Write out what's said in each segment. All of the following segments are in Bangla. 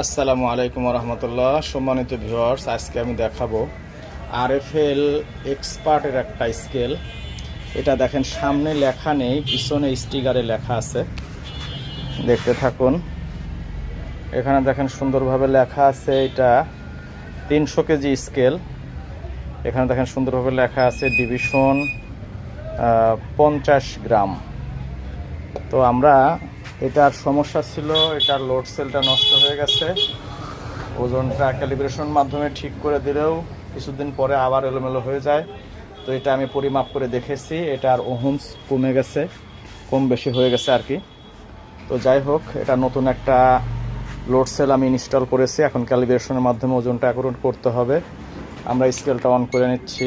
আসসালামু আলাইকুম রহমতুল্লাহ সম্মানিত ভিউয়ার্স, আজকে আমি দেখাবো আরএফএল এক্সপার্টের একটা স্কেল। এটা দেখেন, সামনে লেখা নেই, পিছনে স্টিকারে লেখা আছে। দেখতে থাকুন। এখানে দেখেন, সুন্দরভাবে লেখা আছে এটা তিনশো কেজি স্কেল। এখানে দেখেন, সুন্দরভাবে লেখা আছে ডিভিশন পঞ্চাশ গ্রাম। তো আমরা এটার সমস্যা ছিল, এটার লোড সেলটা নষ্ট হয়ে গেছে। ওজনটা ক্যালিব্রেশন মাধ্যমে ঠিক করে দিলেও কিছুদিন পরে আবার এলোমেলো হয়ে যায়। তো এটা আমি পরিমাপ করে দেখেছি, এটার ওহমস কমে গেছে, কম বেশি হয়ে গেছে আর কি। তো যাই হোক, এটা নতুন একটা লোড সেল আমি ইনস্টল করেছি। এখন ক্যালিব্রেশনের মাধ্যমে ওজনটা অ্যাকুরেট করতে হবে। আমরা স্কেলটা অন করে নিচ্ছি।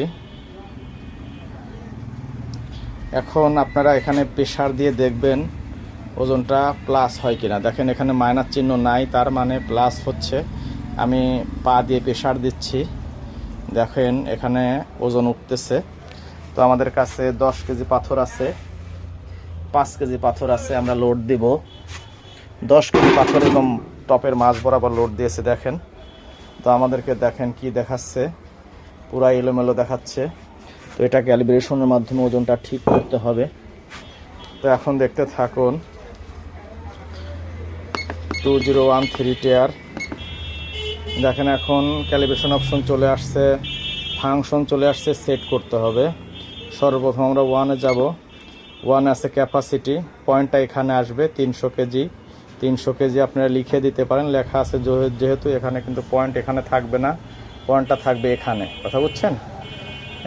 এখন আপনারা এখানে প্রেশার দিয়ে দেখবেন। ওজনটা প্লাস হয় কিনা। দেখেন এখানে মাইনাস চিহ্ন নাই, তার মানে প্লাস হচ্ছে। আমি পা দিয়ে প্রেশার দিচ্ছি। দেখেন এখানে ওজন উঠতেছে। তো আমাদের কাছে দশ কেজি পাথর আছে, পাঁচ কেজি পাথর আছে, আমরা লোড দিব। দশ কেজি পাথর একদম টপের মাছ বরাবর লোড দিয়েছে, দেখেন। তো আমাদেরকে দেখেন কি দেখাচ্ছে। পুরা এলোমেলো দেখাচ্ছে। তো এটা ক্যালিব্রেশনের মাধ্যমে ওজনটা ঠিক করতে হবে। তো এখন দেখতে থাকুন। Two zero one three tare দেখেন এখন ক্যালিব্রেশন অপশন চলে আসছে ফাংশন চলে আসছে সেট করতে হবে। সর্বপ্রথম আমরা ওয়ানে যাব। ওয়ানে আছে ক্যাপাসিটি পয়েন্টটা এখানে আসবে তিনশো কেজি। তিনশো কেজি আপনারা লিখে দিতে পারেন, লেখা আছে যেহে- যেহেতু এখানে কিন্তু পয়েন্ট এখানে থাকবে না পয়েন্টটা থাকবে এখানে। কথা বুঝছেন?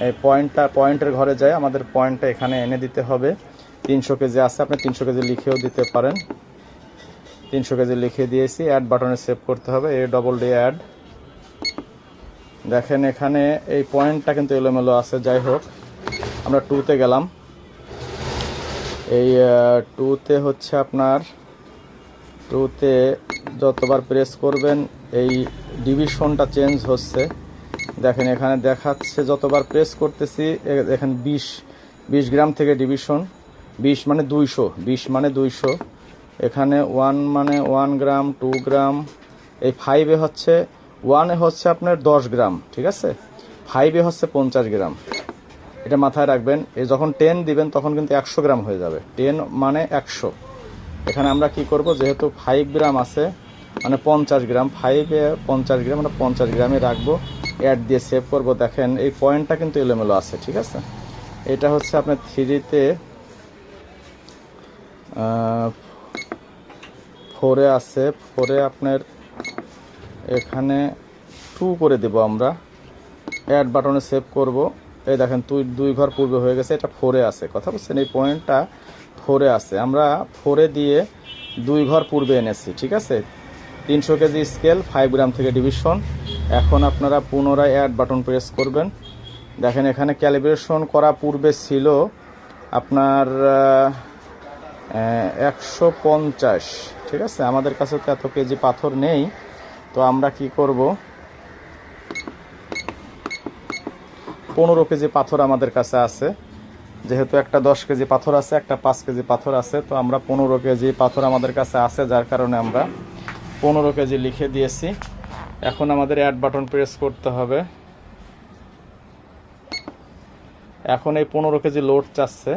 এই পয়েন্টটা পয়েন্টের ঘরে যায় আমাদের পয়েন্টটা এখানে এনে দিতে হবে। তিনশো কেজি আছে, আপনি তিনশো কেজি লিখেও দিতে পারেন। তিনশো কেজি লিখে দিয়েছি অ্যাড বাটনে সেভ করতে হবে, এ ডবল ডি অ্যাড দেখেন এখানে এই পয়েন্টটা কিন্তু এলোমেলো আছে, যাই হোক, আমরা টুতে গেলাম। এই টুতে হচ্ছে আপনার টুতে যতবার প্রেস করবেন, এই ডিভিশনটা চেঞ্জ হচ্ছে। দেখেন এখানে দেখাচ্ছে, যতবার প্রেস করতেছি, এ- দেখেন বিশ বিশ গ্রাম থেকে ডিভিশন বিশ মানে দুইশো, বিশ মানে দুইশো। এখানে ওয়ান মানে ওয়ান গ্রাম টু গ্রাম এই ফাইভে হচ্ছে ওয়ানে হচ্ছে আপনার দশ গ্রাম ঠিক আছে? ফাইভে হচ্ছে পঞ্চাশ গ্রাম এটা মাথায় রাখবেন, এই যখন টেন দিবেন, তখন কিন্তু একশো গ্রাম হয়ে যাবে। টেন মানে একশো। এখানে আমরা কি করব, যেহেতু ফাইভ গ্রাম আছে মানে পঞ্চাশ গ্রাম ফাইভে পঞ্চাশ গ্রাম মানে পঞ্চাশ গ্রামে রাখব অ্যাড দিয়ে সেভ করব। দেখেন, এই পয়েন্টটা কিন্তু এলোমেলো আছে, ঠিক আছে? এটা হচ্ছে আপনার থ্রিতে ফোরে আছে, ফোরে আপনার এখানে টু করে দেব আমরা। অ্যাড বাটনে সেভ করব। এই দেখেন তুই দুই ঘর পূর্বে হয়ে গেছে, এটা ফোরে আছে। কথা বলছেন, এই পয়েন্টটা ফোরে আছে। আমরা ফোরে দিয়ে দুই ঘর পূর্বে এনেছি, ঠিক আছে? তিনশো কেজি স্কেল ফাইভ গ্রাম থেকে ডিভিশন এখন আপনারা পুনরায় অ্যাড বাটন প্রেস করবেন। দেখেন, এখানে ক্যালিব্রেশন করা পূর্বে ছিল আপনার একশো পঞ্চাশ। ঠিক আছে? আমাদের কাছে তো এত কেজি পাথর নেই, তো আমরা কি করব? পনেরো কেজি পাথর আমাদের কাছে আছে। যেহেতু একটা দশ কেজি পাথর আছে, একটা পাঁচ কেজি পাথর আছে, তো আমরা পনেরো কেজি পাথর আমাদের কাছে আছে, যার কারণে আমরা পনেরো কেজি লিখে দিয়েছি। এখন আমাদের অ্যাড বাটন প্রেস করতে হবে। এখন এই পনেরো কেজি লোড চাচ্ছে।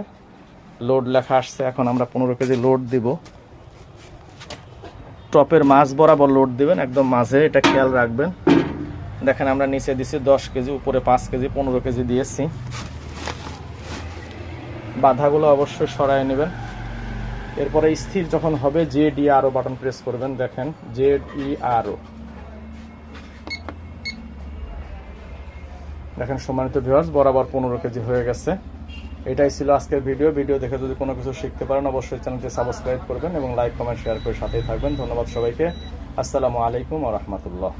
লোড লেখা আসছে, এখন আমরা পনেরো কেজি লোড দিব। টপের মাছ বরাবর লোড দেবেন, একদম মাঝে, এটা খেয়াল রাখবেন। দেখেন আমরা নিচে দিছি দশ কেজি, উপরে পাঁচ কেজি, পনেরো কেজি দিয়েছি। বাধাগুলো অবশ্যই সরায় নেবেন। এরপরে স্থির যখন হবে জে ডি আরও বাটন প্রেস করবেন, দেখেন জেড ই আরও দেখেন সম্মানিত ভিউয়ার্স বরাবর পনেরো কেজি হয়ে গেছে। এটাই ছিল আজকের ভিডিও। ভিডিও দেখে যদি কোনো কিছু শিখতে পারেন, অবশ্যই চ্যানেলটি সাবস্ক্রাইব করবেন এবং লাইক, কমেন্ট, শেয়ার করে সাথেই থাকবেন। ধন্যবাদ সবাইকে। আসসালামু আলাইকুম ও রহমতুল্লাহ।